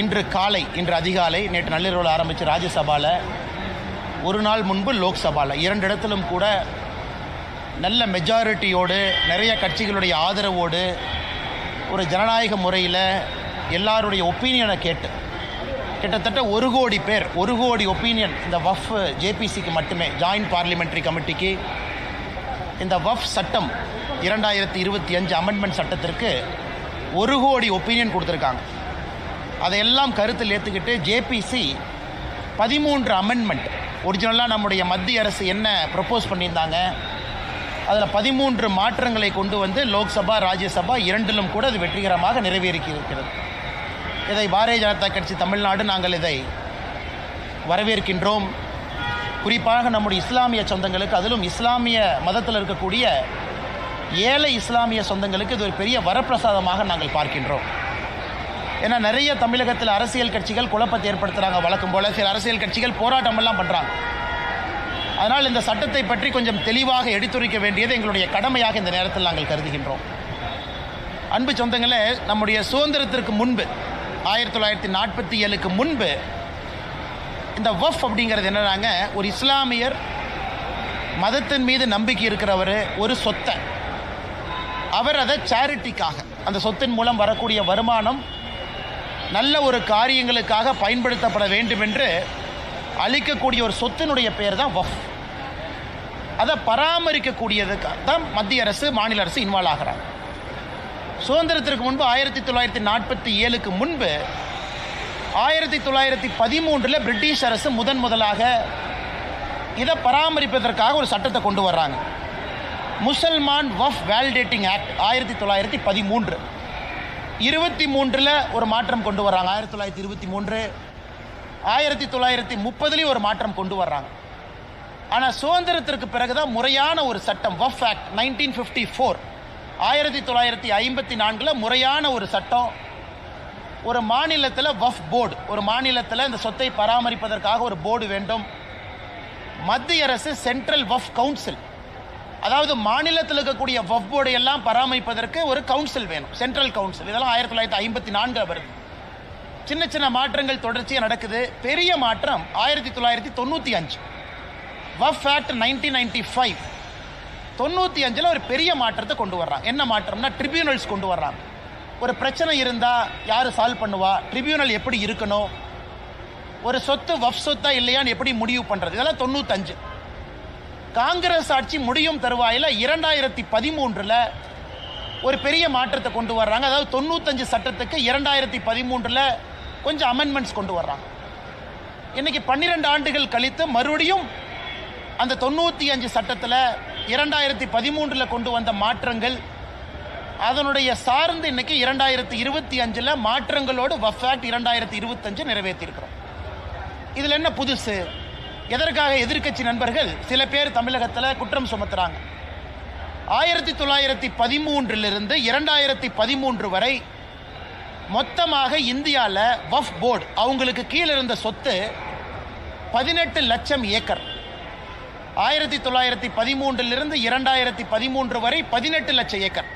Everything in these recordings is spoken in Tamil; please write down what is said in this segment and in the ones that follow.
இன்று காலை இன்று அதிகாலை நேற்று நள்ளிரவில் ஆரம்பித்து ராஜ்யசபாவில் ஒரு நாள் முன்பு லோக்சபாவில் இரண்டு இடத்திலும் கூட நல்ல மெஜாரிட்டியோடு நிறைய கட்சிகளுடைய ஆதரவோடு ஒரு ஜனநாயக முறையில் எல்லாருடைய ஒப்பீனியனை கேட்டு. கிட்டத்தட்ட ஒரு கோடி பேர் ஒரு கோடி ஒப்பீனியன் இந்த வஃப் ஜேபிசிக்கு மட்டுமே ஜாயின்ட் பார்லிமெண்ட்ரி கமிட்டிக்கு இந்த வஃப் சட்டம் இரண்டாயிரத்தி இருபத்தி அஞ்சு அமெண்ட்மெண்ட் சட்டத்திற்கு ஒரு கோடி ஒப்பீனியன் கொடுத்துருக்காங்க. அதையெல்லாம் கருத்தில் ஏற்றுக்கிட்டு ஜேபிசி பதிமூன்று அமெண்ட்மெண்ட் ஒரிஜினலாக நம்முடைய மத்திய அரசு என்ன ப்ரப்போஸ் பண்ணியிருந்தாங்க? அதில் பதிமூன்று மாற்றங்களை கொண்டு வந்து லோக்சபா ராஜ்யசபா இரண்டிலும் கூட அது வெற்றிகரமாக நிறைவேறி இருக்கிறது இதை பாரதிய ஜனதா கட்சி தமிழ்நாடு நாங்கள் இதை வரவேற்கின்றோம். குறிப்பாக நம்முடைய இஸ்லாமிய சொந்தங்களுக்கு அதிலும் இஸ்லாமிய மதத்தில் இருக்கக்கூடிய ஏழை இஸ்லாமிய சொந்தங்களுக்கு இது ஒரு பெரிய வரப்பிரசாதமாக நாங்கள் பார்க்கின்றோம். ஏன்னா நிறைய தமிழகத்தில் அரசியல் கட்சிகள் குழப்பத்தை ஏற்படுத்துகிறாங்க வழக்கம் போல. சில அரசியல் கட்சிகள் போராட்டமெல்லாம் பண்ணுறாங்க அதனால் இந்த சட்டத்தை பற்றி கொஞ்சம் தெளிவாக எடுத்துரைக்க வேண்டியது எங்களுடைய கடமையாக இந்த நேரத்தில் நாங்கள் கருதுகின்றோம். அன்பு சொந்தங்களே நம்முடைய சுதந்திரத்திற்கு முன்பு ஆயிரத்தி தொள்ளாயிரத்தி நாற்பத்தி ஏழுக்கு முன்பு இந்த வஃப் அப்படிங்கிறது என்னன்னாங்க ஒரு இஸ்லாமியர் மதத்தின் மீது நம்பிக்கை இருக்கிறவர் ஒரு சொத்தை. அவர் அதை சேரிட்டிக்காக அந்த சொத்தின் மூலம் வரக்கூடிய வருமானம் நல்ல ஒரு காரியங்களுக்காக பயன்படுத்தப்பட வேண்டும் என்று அளிக்கக்கூடிய ஒரு சொத்தினுடைய பெயர் தான் வஃப். அதை பராமரிக்கக்கூடியதுக்காக தான் மத்திய அரசு மாநில அரசு இன்வால்வ் ஆகிறாங்க. சுதந்திரத்திற்கு முன்பு ஆயிரத்தி தொள்ளாயிரத்தி நாற்பத்தி ஏழுக்கு முன்பு ஆயிரத்தி தொள்ளாயிரத்தி பதிமூன்றில் பிரிட்டிஷ் அரசு முதன் முதலாக இதை பராமரிப்பதற்காக ஒரு சட்டத்தை கொண்டு வர்றாங்க. முசல்மான் வஃப் வேலிடேட்டிங் ஆக்ட் ஆயிரத்தி தொள்ளாயிரத்தி பதிமூன்று. இருபத்தி மூன்றில் ஒரு மாற்றம் கொண்டு வர்றாங்க. ஆயிரத்தி தொள்ளாயிரத்தி இருபத்தி மூன்று ஆயிரத்தி தொள்ளாயிரத்தி முப்பதுலேயும் ஒரு மாற்றம் கொண்டு வர்றாங்க. ஆனால் சுதந்திரத்திற்கு பிறகுதான் முறையான ஒரு சட்டம் waqf act nineteen fifty four ஆயிரத்தி தொள்ளாயிரத்தி ஐம்பத்தி நான்கில் முறையான ஒரு சட்டம் ஒரு மாநிலத்தில் வஃப் போர்டு ஒரு மாநிலத்தில் இந்த சொத்தை பராமரிப்பதற்காக ஒரு போர்டு வேண்டும். மத்திய அரசு சென்ட்ரல் வஃப் கவுன்சில் அதாவது மாநிலத்தில் இருக்கக்கூடிய வஃப் போர்டு எல்லாம் பராமரிப்பதற்கு ஒரு கவுன்சில் வேணும் சென்ட்ரல் கவுன்சில் இதெல்லாம் ஆயிரத்தி தொள்ளாயிரத்தி ஐம்பத்தி நான்கில் வருது சின்ன சின்ன மாற்றங்கள் தொடர்ச்சியாக நடக்குது. பெரிய மாற்றம் ஆயிரத்தி தொள்ளாயிரத்தி தொண்ணூற்றி அஞ்சு. Waqf act nineteen ninety five தொண்ணூற்றி அஞ்சில் ஒரு பெரிய மாற்றத்தை கொண்டு வர்றாங்க. என்ன மாற்றம்னா ட்ரிபியூனல்ஸ் கொண்டு வர்றாங்க. ஒரு பிரச்சனை இருந்தால் யார் சால்வ் பண்ணுவா? ட்ரிபியூனல் எப்படி இருக்கணும்? ஒரு சொத்து வஃப் சொத்தா இல்லையான்னு எப்படி முடிவு பண்ணுறது இதெல்லாம் தொண்ணூத்தஞ்சு. காங்கிரஸ் ஆட்சி முடியும் தருவாயில் இரண்டாயிரத்தி பதிமூன்றில் ஒரு பெரிய மாற்றத்தை கொண்டு வர்றாங்க. அதாவது தொண்ணூத்தஞ்சு சட்டத்துக்கு இரண்டாயிரத்தி பதிமூன்றில் கொஞ்சம் அமெண்ட்மெண்ட்ஸ் கொண்டு வர்றாங்க. இன்னைக்கு பன்னிரெண்டு ஆண்டுகள் கழித்து மறுபடியும் அந்த தொண்ணூற்றி அஞ்சு சட்டத்தில் இரண்டாயிரத்தி பதிமூன்றில் கொண்டு வந்த மாற்றங்கள் அதனுடைய சார்ந்து இன்னைக்கு இரண்டாயிரத்தி இருபத்தி அஞ்சில் மாற்றங்களோடு வஃபாட் இரண்டாயிரத்தி இருபத்தஞ்சு நிறைவேற்றியிருக்கிறோம். இதில் என்ன புதுசு? எதற்காக எதிர்க்கட்சி நண்பர்கள் சில பேர் தமிழகத்தில் குற்றம் சுமத்துறாங்க? ஆயிரத்தி தொள்ளாயிரத்தி பதிமூன்றிலிருந்து இரண்டாயிரத்தி பதிமூன்று வரை மொத்தமாக இந்தியாவில் வஃப் போர்டு அவங்களுக்கு கீழே இருந்த சொத்து பதினெட்டு லட்சம் ஏக்கர். ஆயிரத்தி தொள்ளாயிரத்தி பதிமூன்றிலிருந்து இரண்டாயிரத்தி பதிமூன்று வரை பதினெட்டு லட்சம் ஏக்கர்.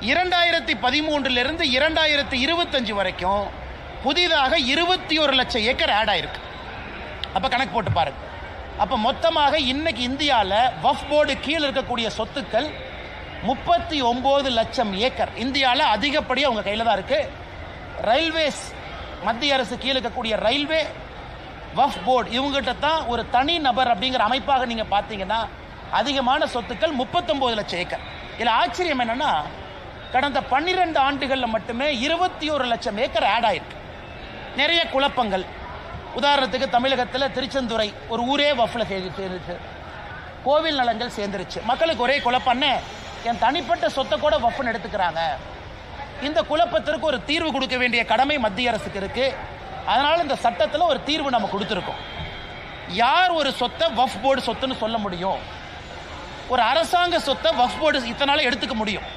இரண்டாயிரத்தி பதிமூன்றிலிருந்து இரண்டாயிரத்தி இருபத்தஞ்சு வரைக்கும் புதிதாக இருபத்தி ஒரு லட்சம் ஏக்கர் ஆட் ஆயிருக்கு. அப்போ கணக்கு போட்டு பாருங்க அப்போ மொத்தமாக இன்னைக்கு இந்தியாவில் வஃப் போர்டு கீழே இருக்கக்கூடிய சொத்துக்கள் முப்பத்தி ஒம்பது லட்சம் ஏக்கர். இந்தியாவில் அதிகப்படியாக அவங்க கையில் தான் இருக்குது ரயில்வேஸ் மத்திய அரசு கீழே இருக்கக்கூடிய ரயில்வே வஃப் போர்டு இவங்ககிட்ட தான் ஒரு தனி நபர் அப்படிங்கிற அமைப்பாக நீங்கள் பார்த்தீங்கன்னா அதிகமான சொத்துக்கள் முப்பத்தொம்போது லட்சம் ஏக்கர். இதில் ஆச்சரியம் என்னன்னா கடந்த பன்னிரெண்டு ஆண்டுகளில் மட்டுமே இருபத்தி ஒரு லட்சம் ஏக்கர் ஆட் ஆயிருக்கு. நிறைய குழப்பங்கள். உதாரணத்துக்கு தமிழகத்தில் திருச்செந்துறை ஒரு ஊரே வஃப்பில் சேர்ந்து சேர்ந்துச்சு கோவில் நலங்கள் சேர்ந்துருச்சு. மக்களுக்கு ஒரே குழப்பம்னு என் தனிப்பட்ட சொத்தை கூட வஃப்னு எடுத்துக்கிறாங்க. இந்த குழப்பத்திற்கு ஒரு தீர்வு கொடுக்க வேண்டிய கடமை மத்திய அரசுக்கு இருக்குது அதனால் இந்த சட்டத்தில் ஒரு தீர்வு நம்ம கொடுத்துருக்கோம். யார் ஒரு சொத்தை வஃப் போர்டு சொத்துன்னு சொல்ல முடியும்? ஒரு அரசாங்க சொத்தை வஃப் போர்டு இத்தனால எடுத்துக்க முடியும்.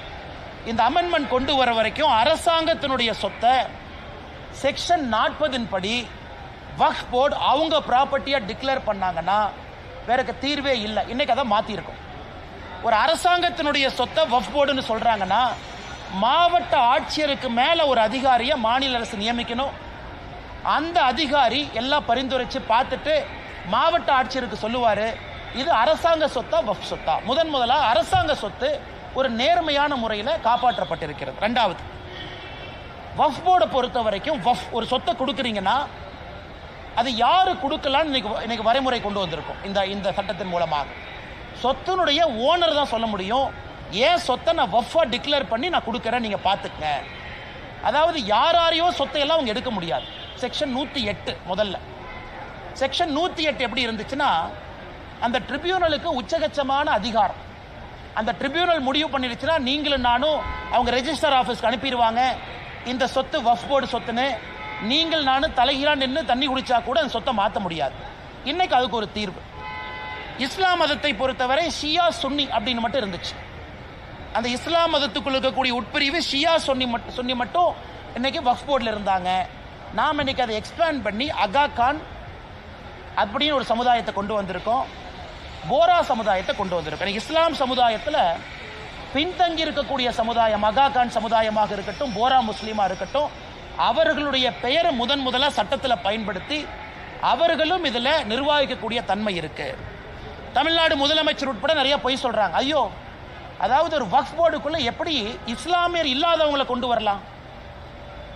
இந்த அமெண்ட்மெண்ட் கொண்டு வர வரைக்கும் அரசாங்கத்தினுடைய சொத்தை செக்ஷன் நாற்பதின் படி வக்ஃப் போர்டு அவங்க ப்ராப்பர்ட்டியாக டிக்ளேர் பண்ணாங்கன்னா வேறக்கு தீர்வே இல்லை. இன்னைக்கு அதை மாற்றிருக்கோம் ஒரு அரசாங்கத்தினுடைய சொத்தை வஃப் போர்டுன்னு சொல்கிறாங்கன்னா மாவட்ட ஆட்சியருக்கு மேலே ஒரு அதிகாரியை மாநில அரசு நியமிக்கணும். அந்த அதிகாரி எல்லாம் பரிந்துரைச்சு பார்த்துட்டு மாவட்ட ஆட்சியருக்கு சொல்லுவார் இது அரசாங்க சொத்தா வஃப் சொத்தா? முதன் முதலாக அரசாங்க சொத்து ஒரு நேர்மையான முறையில் காப்பாற்றப்பட்டிருக்கிறது. ரெண்டாவது வஃப் போர்டை பொறுத்த வரைக்கும் வஃப் ஒரு சொத்தை கொடுக்குறீங்கன்னா அது யாரு கொடுக்கலான்னு இன்னைக்கு இன்னைக்கு வரைமுறை கொண்டு வந்திருக்கும். இந்த இந்த சட்டத்தின் மூலமாக. சொத்தினுடைய ஓனர் தான் சொல்ல முடியும். ஏன் சொத்தை நான் வஃபா டிக்ளேர் பண்ணி நான் கொடுக்குறேன் நீங்கள் பார்த்துக்கங்க. அதாவது யாராரையோ சொத்தை எல்லாம் அவங்க எடுக்க முடியாது. செக்ஷன் நூற்றி எட்டு முதல்ல. செக்ஷன் நூற்றி எட்டு எப்படி இருந்துச்சுன்னா அந்த ட்ரிபியூனலுக்கு உச்சகச்சமான அதிகாரம். அந்த ட்ரிபியூனல் முடிவு பண்ணிடுச்சுன்னா நீங்களும் நானும் அவங்க ரெஜிஸ்டர் ஆஃபீஸ்க்கு அனுப்பிடுவாங்க. இந்த சொத்து வஃப் போர்டு சொத்துன்னு நீங்கள் நானும் தலைகீழா நின்று தண்ணி குடிச்சா கூட அந்த சொத்தை மாற்ற முடியாது. இன்னைக்கு அதுக்கு ஒரு தீர்வு. இஸ்லாம் மதத்தை பொறுத்தவரை ஷியா சுன்னி அப்படின்னு மட்டும் இருந்துச்சு. அந்த இஸ்லாம் மதத்துக்குள் இருக்கக்கூடிய உட்பிரிவு ஷியா சொன்னி மட்டும் சொன்னி மட்டும் இன்னைக்கு வக்ஃப் போர்டில் இருந்தாங்க. நாம் இன்னைக்கு அதை எக்ஸ்பேண்ட் பண்ணி அகா கான் அப்படின்னு ஒரு சமுதாயத்தை கொண்டு வந்திருக்கோம். போரா சமுதாயத்தை கொண்டு வந்திருக்கோம். எனக்கு இஸ்லாம் சமுதாயத்தில் பின்தங்கி இருக்கக்கூடிய சமுதாயம் அகா கான் சமுதாயமாக இருக்கட்டும் போரா முஸ்லீமாக இருக்கட்டும் அவர்களுடைய பெயரை முதன் முதலாக சட்டத்தில் பயன்படுத்தி அவர்களும் இதில் நிர்வகிக்கக்கூடிய தன்மை இருக்கு. தமிழ்நாடு முதலமைச்சர் உட்பட நிறைய பொய் சொல்கிறாங்க ஐயோ அதாவது ஒரு வக்ஃப் போர்டுக்குள்ளே எப்படி இஸ்லாமியர் இல்லாதவங்களை கொண்டு வரலாம்?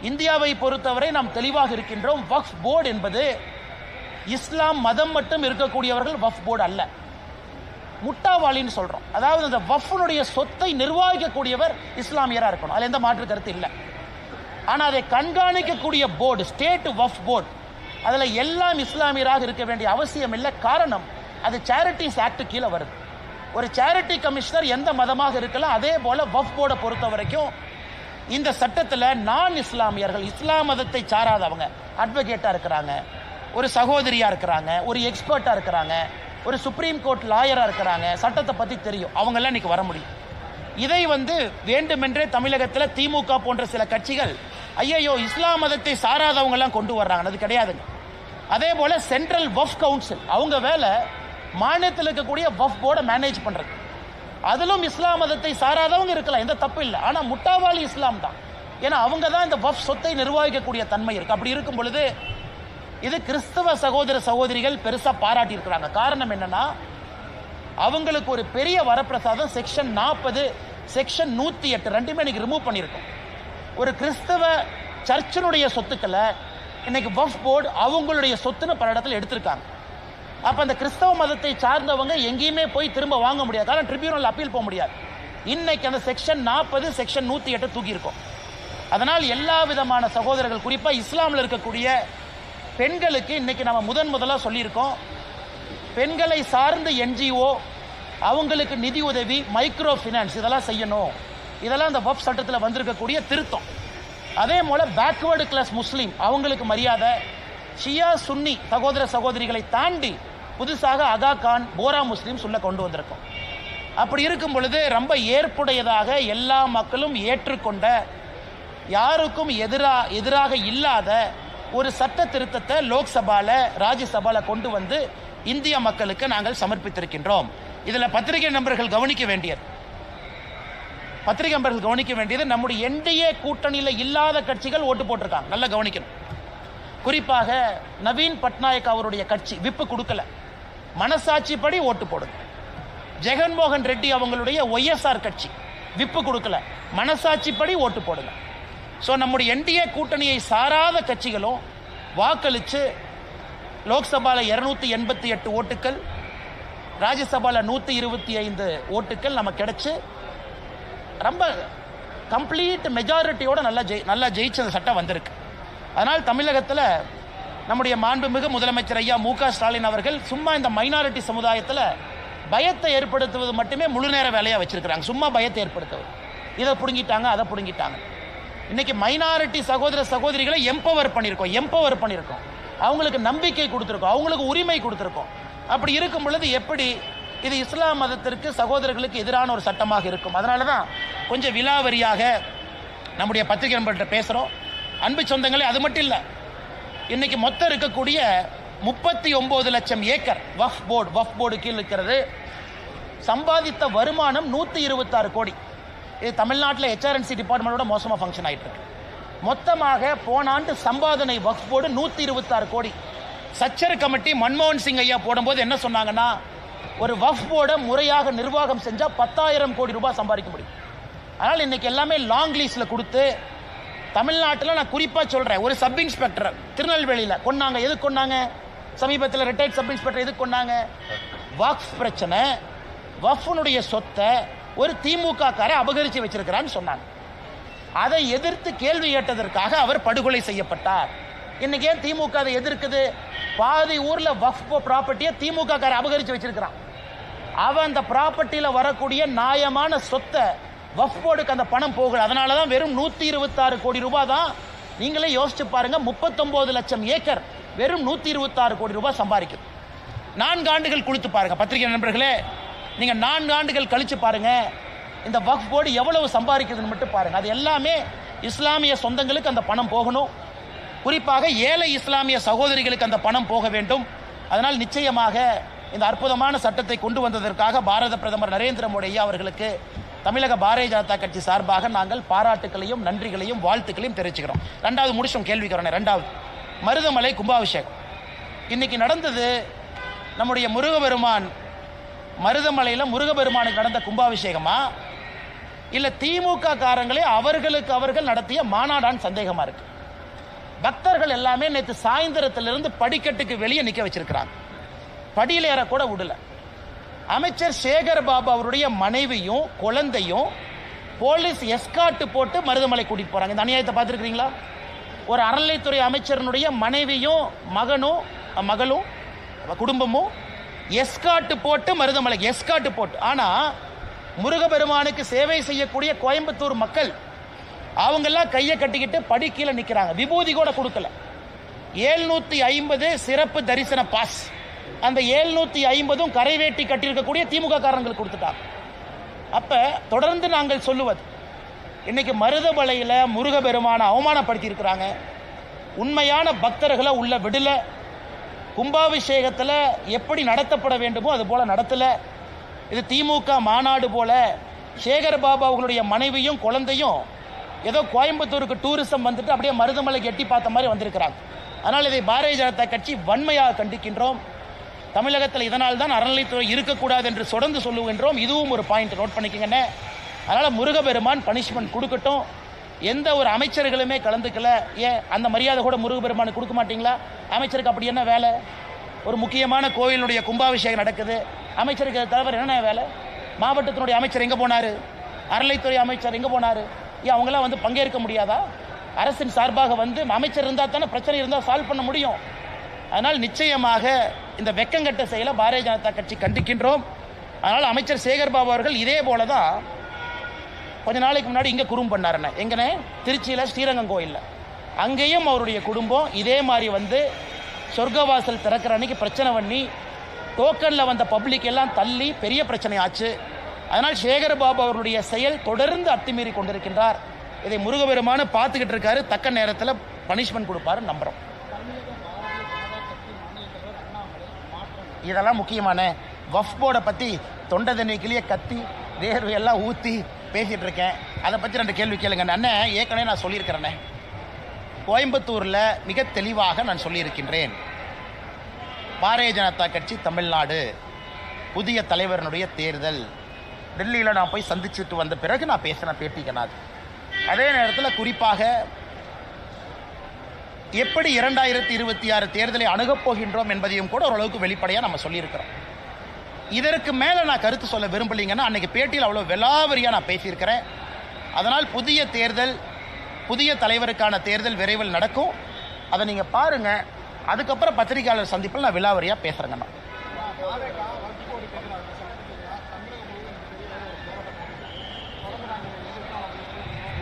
இந்தியாவை பொறுத்தவரை நாம் தெளிவாக இருக்கின்றோம் வக்ஃப் போர்டு என்பது இஸ்லாம் மதம் மட்டும் இருக்கக்கூடியவர்கள் வஃப் போர்டு அல்ல. முட்டாவாளின்னு சொல்கிறோம் அதாவது அந்த வஃப்னுடைய சொத்தை நிர்வகிக்கக்கூடியவர் இஸ்லாமியராக இருக்கணும். அதில் எந்த மாற்று கருத்து இல்லை. ஆனால் அதை கண்காணிக்கக்கூடிய போர்டு ஸ்டேட் வஃப் போர்டு அதில் எல்லாம் இஸ்லாமியராக இருக்க வேண்டிய அவசியம் இல்லை. காரணம் அது சேரிட்டிஸ் ஆக்ட் கீழே வருது. ஒரு சேரிட்டி கமிஷனர் எந்த மதமாக இருக்கலாம் அதே போல் வஃப் போர்டை பொறுத்த வரைக்கும் இந்த சட்டத்தில் நான் இஸ்லாமியர்கள் இஸ்லாம் மதத்தை சாராதவங்க அட்வொகேட்டாக இருக்கிறாங்க ஒரு சகோதரியாக இருக்கிறாங்க ஒரு எக்ஸ்பர்ட்டாக இருக்கிறாங்க ஒரு சுப்ரீம் கோர்ட் லாயராக இருக்கிறாங்க சட்டத்தை பற்றி தெரியும். அவங்கெல்லாம் இன்னைக்கு வர முடியும். இதை வந்து வேண்டுமென்றே தமிழகத்தில் திமுக போன்ற சில கட்சிகள் ஐயையோ இஸ்லாம் மதத்தை சாராதவங்கெல்லாம் கொண்டு வர்றாங்க. அது கிடையாதுங்க. அதே போல சென்ட்ரல் வஃப் கவுன்சில் அவங்க வேலை மாநிலத்தில் இருக்கக்கூடிய வஃப் போர்டை மேனேஜ் பண்றது. அதிலும் இஸ்லாம் மதத்தை சாராதவங்க இருக்கலாம் எந்த தப்பு இல்லை. ஆனால் முட்டாவாளி இஸ்லாம் தான். ஏன்னா அவங்க தான் இந்த வஃப் சொத்தை நிர்வகிக்கக்கூடிய தன்மை இருக்கு. அப்படி இருக்கும் பொழுது இது கிறிஸ்தவ சகோதர சகோதரிகள் பெருசாக பாராட்டி இருக்கிறாங்க. காரணம் என்னன்னா அவங்களுக்கு ஒரு பெரிய வரப்பிரசாதம் செக்ஷன் நாற்பது செக்ஷன் நூற்றி எட்டு ரெண்டுமே எனக்கு ரிமூவ் பண்ணியிருக்கோம். ஒரு கிறிஸ்தவ சர்ச்சினுடைய சொத்துக்களை இன்னைக்கு வஃப் போர்டு அவங்களுடைய சொத்துன்னு பல இடத்துல எடுத்திருக்காங்க. அப்போ அந்த கிறிஸ்தவ மதத்தை சார்ந்தவங்க எங்கேயுமே போய் திரும்ப வாங்க முடியாது. காரணம் ட்ரிபியூனல் அப்பீல் போக முடியாது. இன்னைக்கு அந்த செக்ஷன் நாற்பது செக்ஷன் நூற்றி எட்டு தூக்கியிருக்கோம். அதனால் எல்லா விதமான சகோதரர்கள் குறிப்பாக இஸ்லாமில் இருக்கக்கூடிய பெண்களுக்கு இன்னைக்கு நம்ம முதன் முதலாக சொல்லியிருக்கோம். பெண்களை சார்ந்த என்ஜிஓ அவங்களுக்கு நிதி உதவி மைக்ரோ ஃபினான்ஸ் இதெல்லாம் செய்யணும். இதெல்லாம் அந்த வப் சட்டத்தில் வந்திருக்கக்கூடிய திருத்தம். அதே போல பேக்வேர்டு கிளாஸ் முஸ்லீம் அவங்களுக்கு மரியாதை. ஷியா சுன்னி சகோதர சகோதரிகளை தாண்டி புதுசாக அகா கான் போரா முஸ்லீம் சொல்ல கொண்டு வந்திருக்கோம். அப்படி இருக்கும் பொழுது ரொம்ப ஏற்புடையதாக எல்லா மக்களும் ஏற்றுக்கொண்ட யாருக்கும் எதிராக எதிராக இல்லாத ஒரு சட்ட திருத்தத்தை லோக்சபாவில் ராஜ்யசபாவில் கொண்டு வந்து இந்திய மக்களுக்கு நாங்கள் சமர்ப்பித்திருக்கின்றோம். இதில் பத்திரிகை நண்பர்கள் கவனிக்க வேண்டியது பத்திரிகை நண்பர்கள் கவனிக்க வேண்டியது நம்முடைய என்டிஏ கூட்டணியில் இல்லாத கட்சிகள் ஓட்டு போட்டிருக்காங்க. நல்லா கவனிக்கணும். குறிப்பாக நவீன் பட்நாயக் அவருடைய கட்சி விப்பு கொடுக்கல. மனசாட்சிப்படி ஓட்டு போடுங்க ஜெகன்மோகன் ரெட்டி அவங்களுடைய ஒய்எஸ்ஆர் கட்சி விப்பு கொடுக்கல. மனசாட்சிப்படி ஓட்டு போடுங்க ஸோ நம்முடைய என்டிஏ கூட்டணியை சாராத கட்சிகளும் வாக்களித்து லோக்சபாவில் இரநூத்தி எண்பத்தி எட்டு ஓட்டுக்கள் ராஜ்யசபாவில் நூற்றி இருபத்தி ஐந்து ஓட்டுக்கள் நமக்கு கிடைச்சி ரொம்ப கம்ப்ளீட் மெஜாரிட்டியோட நல்லா ஜெய் நல்லா ஜெயிச்ச அந்த சட்டம் வந்திருக்கு. அதனால் தமிழகத்தில் நம்முடைய மாண்புமிகு முதலமைச்சர் ஐயா மு ஸ்டாலின் அவர்கள் சும்மா இந்த மைனாரிட்டி சமுதாயத்தில் பயத்தை ஏற்படுத்துவது மட்டுமே முழு நேர வேலையாக வச்சுருக்கிறாங்க. சும்மா பயத்தை ஏற்படுத்துவது. இதை பிடுங்கிட்டாங்க அதை பிடுங்கிட்டாங்க. இன்றைக்கி மைனாரிட்டி சகோதர சகோதரிகளை எம்பவர் பண்ணியிருக்கோம் எம்பவர் பண்ணியிருக்கோம் அவங்களுக்கு நம்பிக்கை கொடுத்துருக்கோம் அவங்களுக்கு உரிமை கொடுத்துருக்கோம். அப்படி இருக்கும் பொழுது எப்படி இது இஸ்லாம் மதத்திற்கு சகோதரர்களுக்கு எதிரான ஒரு சட்டமாக இருக்கும். அதனால தான் கொஞ்சம் விலாவரியாக நம்முடைய பத்திரிகை நண்பர்கிட்ட பேசுகிறோம் அன்பு சொந்தங்களே அது மட்டும் இல்லை இன்றைக்கி மொத்தம் இருக்கக்கூடிய முப்பத்தி ஒம்பது லட்சம் acre waqf board waqf board கீழ் இருக்கிறது. சம்பாதித்த வருமானம் நூற்றி இருபத்தாறு கோடி. இது தமிழ்நாட்டில் ஹெச்ஆர்என்சி டிபார்ட்மெண்ட்டோட மோசமாக ஃபங்க்ஷன் ஆகிட்டு இருக்கு. மொத்தமாக போன ஆண்டு சம்பாதனை வக்ஃப் போர்டு நூற்றி இருபத்தாறு கோடி. சச்சர் கமிட்டி மன்மோகன் சிங் ஐயா போடும்போது என்ன சொன்னாங்கன்னா ஒரு வக்ஃப் போர்டை முறையாக நிர்வாகம் செஞ்சால் பத்தாயிரம் கோடி ரூபாய் சம்பாதிக்க முடியும். அதனால் இன்னைக்கு எல்லாமே லாங் லீஸில் கொடுத்து தமிழ்நாட்டில் நான் குறிப்பாக சொல்கிறேன் ஒரு சப் இன்ஸ்பெக்டர் திருநெல்வேலியில் கொண்டாங்க எதுக்கு கொண்டாங்க சமீபத்தில் ரிட்டையர்ட் சப் இன்ஸ்பெக்டர் எதுக்கு கொண்டாங்க வக்ஃப் பிரச்சனை வக்ஃபுனுடைய சொத்தை ஒரு திமுக காரை அபகரித்து வச்சிருக்கிறான்னு சொன்னாங்க. அதை எதிர்த்து கேள்வி கேட்டதற்காக அவர் படுகொலை செய்யப்பட்டார். இன்னைக்கு ஏன் திமுக அதை எதிர்க்குது? பாதி ஊரில் வக்ஃப் ப்ராப்பர்ட்டியை திமுக காரை அபகரித்து வச்சிருக்கிறான். அவன் அந்த ப்ராப்பர்ட்டியில் வரக்கூடிய நியாயமான சொத்தை வஃப் போர்டுக்கு அந்த பணம் போகல. அதனால தான் வெறும் நூற்றி இருபத்தாறு கோடி ரூபாய் தான் நீங்களே யோசிச்சு பாருங்கள் முப்பத்தொம்போது லட்சம் ஏக்கர் வெறும் நூற்றி இருபத்தாறு கோடி ரூபாய் சம்பாதிக்குது. நான்கு ஆண்டுகள் கொடுத்து பாருங்கள் பத்திரிகை நண்பர்களே. நீங்கள் நான்கு ஆண்டுகள் கழித்து பாருங்க இந்த வக்ஃப் போர்டு எவ்வளவு சம்பாதிக்குதுன்னு மட்டும் பாருங்கள் அது எல்லாமே இஸ்லாமிய சொந்தங்களுக்கு அந்த பணம் போகணும். குறிப்பாக ஏழை இஸ்லாமிய சகோதரிகளுக்கு அந்த பணம் போக வேண்டும். அதனால் நிச்சயமாக இந்த அற்புதமான சட்டத்தை கொண்டு வந்ததற்காக பாரத பிரதமர் நரேந்திர மோடி ஐயா அவர்களுக்கு தமிழக பாரதிய ஜனதா கட்சி சார்பாக நாங்கள் பாராட்டுக்களையும் நன்றிகளையும் வாழ்த்துக்களையும் தெரிவிச்சுக்கிறோம். ரெண்டாவது முடிச்சோம் கேள்விக்கு ரெண்டாவது மருதமலை கும்பாபிஷேகம். இன்னைக்கு நடந்தது நம்முடைய முருகபெருமான் மருதமலையில் முருகபெருமானுக்கு நடந்த கும்பாபிஷேகமா? இல்லை திமுக காரங்களே அவர்களுக்கு அவர்கள் நடத்திய மாநாடான்னு சந்தேகமாக இருக்குது பக்தர்கள் எல்லாமே நேற்று சாயந்தரத்திலிருந்து படிக்கட்டுக்கு வெளியே நிற்க வச்சிருக்கிறாங்க. படியில் ஏறக்கூட விடல. அமைச்சர் சேகர் பாபு அவருடைய மனைவியும் குழந்தையும் போலீஸ் எஸ்காட்டு போட்டு மருதமலை கூட்டிகிட்டு போகிறாங்க இந்த அநியாயத்தை பார்த்துருக்குறீங்களா? ஒரு அறநிலைத்துறை அமைச்சரனுடைய மனைவியும் மகனும் மகளும் குடும்பமும் எஸ்காட்டு போட்டு மருதமலை எஸ்காட்டு போட்டு. ஆனால் முருகபெருமானுக்கு சேவை செய்யக்கூடிய கோயம்புத்தூர் மக்கள் அவங்கெல்லாம் கையை கட்டிக்கிட்டு படி கீழே நிற்கிறாங்க விபூதி கூட கொடுக்கல. ஏழ்நூத்தி ஐம்பது சிறப்பு தரிசன பாஸ். அந்த ஏழ்நூத்தி ஐம்பதும் கரைவேட்டி கட்டியிருக்கக்கூடிய திமுக காரங்களுக்கு கொடுத்துட்டாங்க. அப்ப தொடர்ந்து நாங்கள் சொல்லுவது இன்னைக்கு மருதமலையில முருகபெருமான அவமானப்படுத்தி இருக்கிறாங்க உண்மையான பக்தர்களை உள்ள விடல. கும்பாபிஷேகத்தில் எப்படி நடத்தப்பட வேண்டுமோ அது போல நடத்தல. இது திமுக மாநாடு போல சேகர் பாபா அவர்களுடைய மனைவியும் குழந்தையும் ஏதோ கோயம்புத்தூருக்கு டூரிசம் வந்துட்டு அப்படியே மருதமலைக்கு எட்டி பார்த்த மாதிரி வந்திருக்கிறாங்க. அதனால் இதை பாரதிய ஜனதா கட்சி வன்மையாக கண்டிக்கின்றோம். தமிழகத்தில் இதனால் தான் அறநிலைத்துறை இருக்கக்கூடாது என்று தொடர்ந்து சொல்லுகின்றோம். இதுவும் ஒரு பாயிண்ட் நோட் பண்ணிக்கங்கண்ணே அதனால் முருகபெருமான் பனிஷ்மெண்ட் கொடுக்கட்டும். எந்த ஒரு அமைச்சர்களுமே கலந்துக்கல. ஏன்? அந்த மரியாதை கூட முருகபெருமானுக்கு கொடுக்க மாட்டீங்களா? அமைச்சருக்கு அப்படி என்ன வேலை? ஒரு முக்கியமான கோயிலுடைய கும்பாபிஷேகம் நடக்குது. அமைச்சருக்கு தலைவர் என்னென்ன வேலை? மாவட்டத்தினுடைய அமைச்சர் எங்கே போனார்? அறநிலைத்துறை அமைச்சர் எங்கே போனார்? ஏன் அவங்களாம் வந்து பங்கேற்க முடியாதா? அரசின் சார்பாக வந்து அமைச்சர் இருந்தால் தானே பிரச்சனை இருந்தால் சால்வ் பண்ண முடியும். அதனால் நிச்சயமாக இந்த வெக்கங்கட்ட செயலை பாரதிய ஜனதா கட்சி கண்டிக்கின்றோம். அதனால் அமைச்சர் சேகர் பாபு அவர்கள் இதே போல தான் கொஞ்ச நாளைக்கு முன்னாடி இங்கே குறும் பண்ணாருண்ணே எங்கனே? திருச்சியில் ஸ்ரீரங்கம் கோயிலில். அங்கேயும் அவருடைய குடும்பம் இதே மாதிரி வந்து சொர்க்கவாசல் திறக்கிற அன்னைக்கு பிரச்சனை பண்ணி டோக்கனில் வந்த பப்ளிக் எல்லாம் தள்ளி பெரிய பிரச்சனை ஆச்சு. அதனால் சேகர் பாபு அவருடைய செயல் தொடர்ந்து அத்துமீறி கொண்டிருக்கின்றார். இதை முருகபெருமானு பார்த்துக்கிட்டு இருக்காரு. தக்க நேரத்தில் பனிஷ்மெண்ட் கொடுப்பாரு நம்புகிறோம் இதெல்லாம் முக்கியமான வஃப் போர்டை பற்றி தொண்டை தண்ணிக்கிலேயே கத்தி வேர்வையெல்லாம் ஊற்றி பேசிகிட்டு இருக்கேன். அதை பற்றி ரெண்டு கேள்வி கேளுங்க. அண்ணன் ஏற்கனவே நான் சொல்லியிருக்கிறேனே. கோயம்புத்தூரில் மிக தெளிவாக நான் சொல்லியிருக்கின்றேன். பாரதிய ஜனதா கட்சி தமிழ்நாடு. புதிய தலைவரனுடைய தேர்தல். டெல்லியில் நான் போய் சந்திச்சுட்டு வந்த பிறகு நான் பேசின பேட்டிக்கனாது அதே நேரத்தில் குறிப்பாக எப்படி இரண்டாயிரத்தி இருபத்தி ஆறு தேர்தலை அணுகப் போகின்றோம் என்பதையும் கூட ஓரளவுக்கு வெளிப்படையாக நம்ம சொல்லியிருக்கிறோம். இதற்கு மேலே நான் கருத்து சொல்ல விரும்பலைங்கன்னா அன்னைக்கு பேட்டியில் அவ்வளோ விலாவரியாக நான் பேசியிருக்கிறேன். அதனால் புதிய தேர்தல் புதிய தலைவருக்கான தேர்தல் விரைவில் நடக்கும். அதை நீங்கள் பாருங்கள் அதுக்கப்புறம் பத்திரிகையாளர் சந்திப்பில் நான் விலாவரியாக பேசுகிறேங்கண்ணா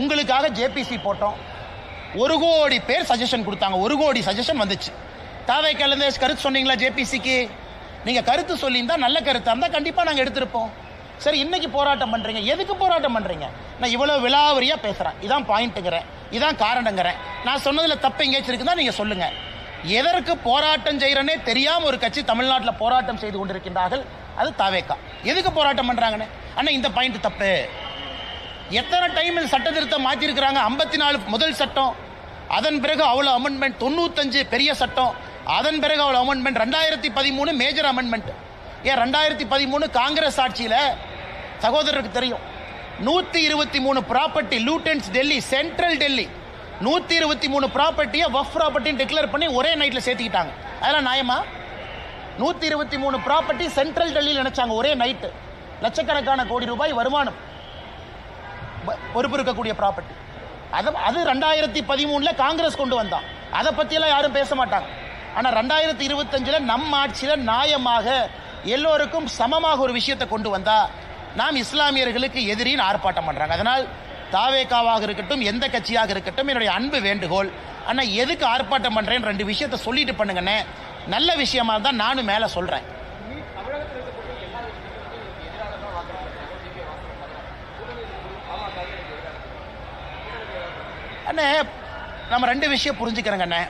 உங்களுக்காக ஜேபிசி போட்டோம். ஒரு கோடி பேர் சஜஷன் கொடுத்தாங்க. ஒரு கோடி சஜஷன் வந்துச்சு. தாவைக்கிழந்து கருத்து சொன்னீங்களா ஜேபிசிக்கு நீங்கள் கருத்து சொல்லியிருந்தால் நல்ல கருத்தாக இருந்தால் கண்டிப்பாக நாங்கள் எடுத்திருப்போம். சரி இன்னைக்கு போராட்டம் பண்ணுறீங்க எதுக்கு போராட்டம் பண்ணுறீங்க நான் இவ்வளோ விலாவரியாக பேசுகிறேன் இதான் பாயிண்ட்டுங்கிறேன் இதான் காரணங்கிறேன். நான் சொன்னதில் தப்பு எங்கேயாச்சும் இருக்குதா நீங்கள் சொல்லுங்கள் எதற்கு போராட்டம் செய்கிறனே தெரியாமல் ஒரு கட்சி தமிழ்நாட்டில் போராட்டம் செய்து கொண்டிருக்கின்றார்கள்? அது தாவேக்கா. எதுக்கு போராட்டம் பண்ணுறாங்கன்னு அண்ணா இந்த பாயிண்ட் தப்பு. எத்தனை டைமில் சட்ட திருத்தம் மாற்றிருக்கிறாங்க ஐம்பத்தி நாலு முதல் சட்டம். அதன் பிறகு அவ்வளோ அமெண்ட்மெண்ட் தொண்ணூத்தஞ்சு பெரிய சட்டம். அதன் பிறகு அவ்வளோ அமெண்ட்மெண்ட் ரெண்டாயிரத்தி பதிமூணு மேஜர் அமெண்ட்மெண்ட் ஏன் ரெண்டாயிரத்தி பதிமூணு காங்கிரஸ் ஆட்சியில் சகோதரருக்கு தெரியும். நூற்றி இருபத்தி மூணு property Lutyens Delhi central Delhi நூற்றி இருபத்தி மூணு ப்ராப்பர்ட்டியை வஃப் ப்ராப்பர்ட்டின்னு டிக்ளேர் பண்ணி ஒரே நைட்டில் சேர்த்துக்கிட்டாங்க. அதெல்லாம் நியாயமா? நூற்றி இருபத்தி மூணு ப்ராப்பர்ட்டி சென்ட்ரல் டெல்லியில் நினச்சாங்க ஒரே நைட்டு லட்சக்கணக்கான கோடி ரூபாய் வருமானம். பொறுப்பு இருக்கக்கூடிய ப்ராப்பர்ட்டி அது அது ரெண்டாயிரத்தி பதிமூணில் காங்கிரஸ் கொண்டு வந்தான். அதை பற்றியெல்லாம் யாரும் பேச மாட்டாங்க. ஆனால் ரெண்டாயிரத்தி இருபத்தஞ்சில் நம் ஆட்சியில் நியாயமாக எல்லோருக்கும் சமமாக ஒரு விஷயத்தை கொண்டு வந்தால் நாம் இஸ்லாமியர்களுக்கு எதிரின்னு ஆர்ப்பாட்டம் பண்ணுறாங்க அதனால் தாவேக்காவாக இருக்கட்டும் எந்த கட்சியாக இருக்கட்டும் என்னுடைய அன்பு வேண்டுகோள். ஆனால் எதுக்கு ஆர்ப்பாட்டம் பண்ணுறேன்னு ரெண்டு விஷயத்தை சொல்லிட்டு பண்ணுங்கண்ணே. நல்ல விஷயமா தான் நானும் மேலே சொல்கிறேன் அண்ணே நம்ம ரெண்டு விஷயம் புரிஞ்சுக்கிறோங்க அண்ணே.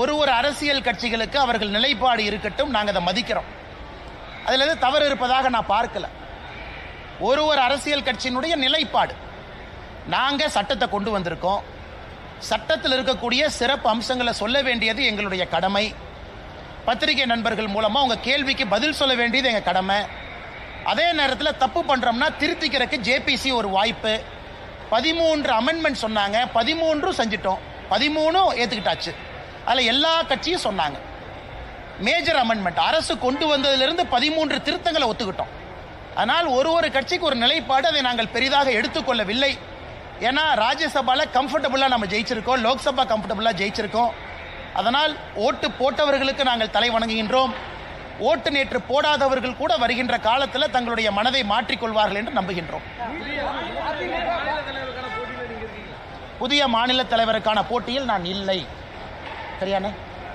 ஒரு ஒரு அரசியல் கட்சிகளுக்கு அவர்கள் நிலைப்பாடு இருக்கட்டும் நாங்கள் அதை மதிக்கிறோம். அதில் தவறு இருப்பதாக நான் பார்க்கல. ஒரு ஒரு அரசியல் கட்சியினுடைய நிலைப்பாடு. நாங்கள் சட்டத்தை கொண்டு வந்திருக்கோம். சட்டத்தில் இருக்கக்கூடிய சிறப்பு அம்சங்களை சொல்ல வேண்டியது எங்களுடைய கடமை. பத்திரிகை நண்பர்கள் மூலமாக உங்கள் கேள்விக்கு பதில் சொல்ல வேண்டியது எங்கள் கடமை. அதே நேரத்தில் தப்பு பண்ணுறோம்னா திருத்திக்கிறதுக்கு ஜேபிசி ஒரு வாய்ப்பு. பதிமூன்று அமெண்ட்மெண்ட் சொன்னாங்க பதிமூன்றும் செஞ்சிட்டோம். பதிமூணும் ஏற்றுக்கிட்டாச்சு அதில் எல்லா கட்சியும் சொன்னாங்க. மேஜர் அமெண்ட்மெண்ட் அரசு கொண்டு வந்ததிலிருந்து பதிமூன்று திருத்தங்களை ஒத்துக்கிட்டோம். ஆனால் ஒரு ஒரு கட்சிக்கு ஒரு நிலைப்பாடு அதை நாங்கள் பெரிதாக எடுத்துக்கொள்ளவில்லை. ஏன்னா ராஜ்யசபாவில் கம்ஃபர்டபுளாக நம்ம ஜெயிச்சிருக்கோம் லோக்சபா கம்ஃபர்டபுளாக ஜெயிச்சிருக்கோம். அதனால் ஓட்டு போட்டவர்களுக்கு நாங்கள் தலை வணங்குகின்றோம். ஓட்டு நேற்று போடாதவர்கள் கூட வருகின்ற காலத்தில் தங்களுடைய மனதை மாற்றிக்கொள்வார்கள் என்று நம்புகின்றோம். புதிய மாநில தலைவருக்கான போட்டியில் நான் இல்லை. சரியானே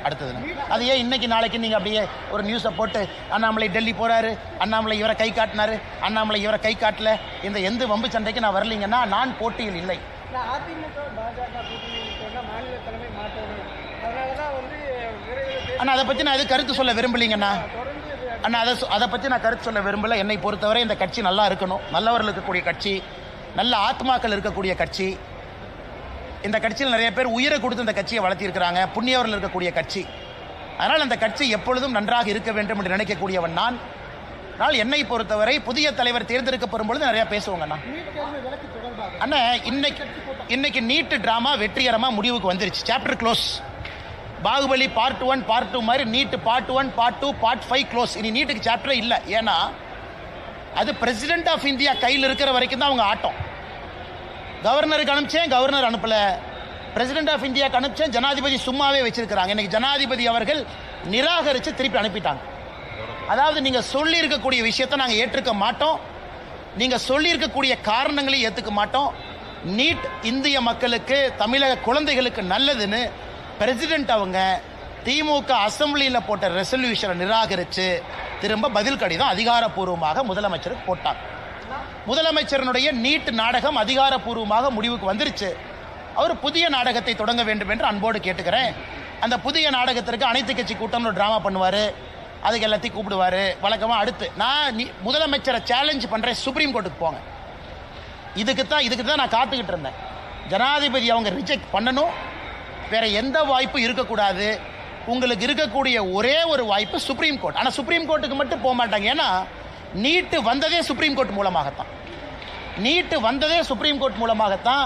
அடுத்தது அது ஏன் இன்னைக்கு நாளைக்கு நீங்கள் அப்படியே ஒரு நியூஸை போட்டு அண்ணாமலை டெல்லி போறாரு அண்ணாமலை இவரை கை காட்டினாரு அண்ணாமலை இவரை கை காட்டல இந்த எந்த வம்பு சண்டைக்கு நான் வரலீங்கன்னா நான் போட்டியில் இல்லை. அண்ணா அதை பற்றி நான் எது கருத்து சொல்ல விரும்பலீங்கண்ணா? அண்ணா அதை அதை பற்றி நான் கருத்து சொல்ல விரும்பல. என்னை பொறுத்தவரை இந்த கட்சி நல்லா இருக்கணும். நல்லவர்கள் இருக்கக்கூடிய கட்சி நல்ல ஆத்மாக்கள் இருக்கக்கூடிய கட்சி. இந்த கட்சியில் நிறைய பேர் உயிரை கொடுத்து இந்த கட்சியை வளர்த்திருக்கிறாங்க புண்ணியவர்கள் இருக்கக்கூடிய கட்சி. அதனால் அந்த கட்சி எப்பொழுதும் நன்றாக இருக்க வேண்டும் என்று நினைக்கக்கூடியவன் நான். ஆனால் என்னை பொறுத்தவரை புதிய தலைவர் தேர்ந்தெடுக்கப்படும் பொழுது நிறையா பேசுவோங்கண்ணா அண்ணா. இன்னைக்கு இன்னைக்கு நீட்டு ட்ராமா வெற்றிகரமாக முடிவுக்கு வந்துருச்சு. Chapter close Baahubali part one part two மாதிரி NEET part one part two part five close இனி நீட்டுக்கு சாப்டரே இல்லை. ஏன்னா அது பிரசிடென்ட் ஆஃப் இந்தியா கையில் இருக்கிற வரைக்கும் தான் அவங்க ஆட்டம். கவர்னருக்கு அனுப்பிச்சேன் கவர்னர் அனுப்பல. பிரசிடென்ட் ஆஃப் இந்தியாவுக்கு அனுப்பிச்சேன் ஜனாதிபதி சும்மாவே வச்சிருக்கிறாங்க. இன்னைக்கு ஜனாதிபதி அவர்கள் நிராகரித்து திருப்பி அனுப்பிட்டாங்க. அதாவது நீங்கள் சொல்லியிருக்கக்கூடிய விஷயத்தை நாங்கள் ஏற்றுக்க மாட்டோம். நீங்கள் சொல்லியிருக்கக்கூடிய காரணங்களையும் ஏற்றுக்க மாட்டோம். நீட் இந்திய மக்களுக்கு தமிழக குழந்தைகளுக்கு நல்லதுன்னு பிரசிடென்ட் அவங்க திமுக அசம்பிளியில் போட்ட ரெசல்யூஷனை நிராகரித்து திரும்ப பதில் கடிதம் அதிகாரப்பூர்வமாக முதலமைச்சருக்கு போட்டாங்க. முதலமைச்சரனுடைய நீட் நாடகம் அதிகாரப்பூர்வமாக முடிவுக்கு வந்துருச்சு. அவர் புதிய நாடகத்தை தொடங்க வேண்டும் என்று அன்போடு கேட்டுக்கிறேன். அந்த புதிய நாடகத்திற்கு அனைத்து கட்சி கூட்டம்னு ஒரு ட்ராமா பண்ணுவார். அதுக்கு எல்லாத்தையும் கூப்பிடுவார். வழக்கமாக அடுத்து நான் நீ முதலமைச்சரை சேலஞ்ச் பண்ணுறேன் சுப்ரீம் கோர்ட்டுக்கு போங்க. இதுக்கு தான் இதுக்கு தான் நான் காத்துக்கிட்டு இருந்தேன். ஜனாதிபதி அவங்க ரிஜெக்ட் பண்ணணும். வேறு எந்த வாய்ப்பும் இருக்கக்கூடாது. உங்களுக்கு இருக்கக்கூடிய ஒரே ஒரு வாய்ப்பு சுப்ரீம் கோர்ட் ஆனால் சுப்ரீம் கோர்ட்டுக்கு மட்டும் போக மாட்டாங்க. ஏன்னா நீட்டு வந்ததே சுப்ரீம் கோர்ட் மூலமாகத்தான். நீட்டு வந்ததே சுப்ரீம் கோர்ட் மூலமாகத்தான்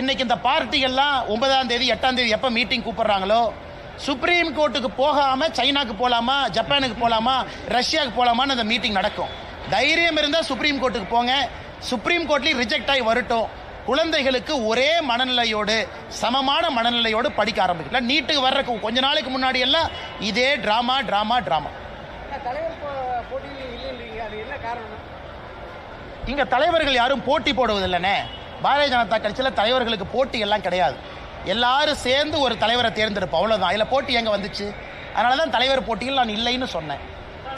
இன்றைக்கி இந்த பார்ட்டிகள்லாம் ஒன்பதாம் தேதி எட்டாம் தேதி எப்போ மீட்டிங் கூப்பிட்றாங்களோ சுப்ரீம் கோர்ட்டுக்கு போகாமல் சைனாக்கு போகலாமா ஜப்பானுக்கு போகலாமா ரஷ்யாவுக்கு போகலாமான்னு அந்த மீட்டிங் நடக்கும். தைரியம் இருந்தால் சுப்ரீம் கோர்ட்டுக்கு போங்க. சுப்ரீம் கோர்ட்லேயும் ரிஜெக்ட் ஆகி வரட்டும். குழந்தைகளுக்கு ஒரே மனநிலையோடு சமமான மனநிலையோடு படிக்க ஆரம்பிக்கல நீட்டுக்கு வர்றதுக்கு கொஞ்ச நாளைக்கு முன்னாடி எல்லாம் இதே ட்ராமா ட்ராமா ட்ராமா தலைவர் போட்டியில் இல்லைன்றீங்க அது என்ன காரணம்? இங்கே தலைவர்கள் யாரும் போட்டி போடுவதில்லைனே. பாரதிய ஜனதா கட்சியில் தலைவர்களுக்கு போட்டி எல்லாம் கிடையாது. எல்லாரும் சேர்ந்து ஒரு தலைவரை தேர்ந்தெடுப்போம். அவ்வளோதான் இதில் போட்டி எங்கே வந்துச்சு? அதனால தான் தலைவர் போட்டியில் நான் இல்லைன்னு சொன்னேன்.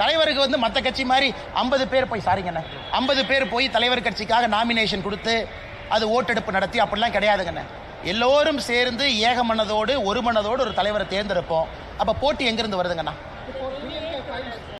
தலைவருக்கு வந்து மற்ற கட்சி மாதிரி ஐம்பது பேர் போய் சாரிங்கண்ணே ஐம்பது பேர் போய் தலைவர் கட்சிக்காக நாமினேஷன் கொடுத்து அது ஓட்டெடுப்பு நடத்தி அப்படிலாம் கிடையாதுங்கண்ணே எல்லோரும் சேர்ந்து ஏக மனதோடு ஒரு மனதோடு ஒரு தலைவரை தேர்ந்தெடுப்போம். அப்போ போட்டி எங்கேருந்து வருதுங்கண்ணா?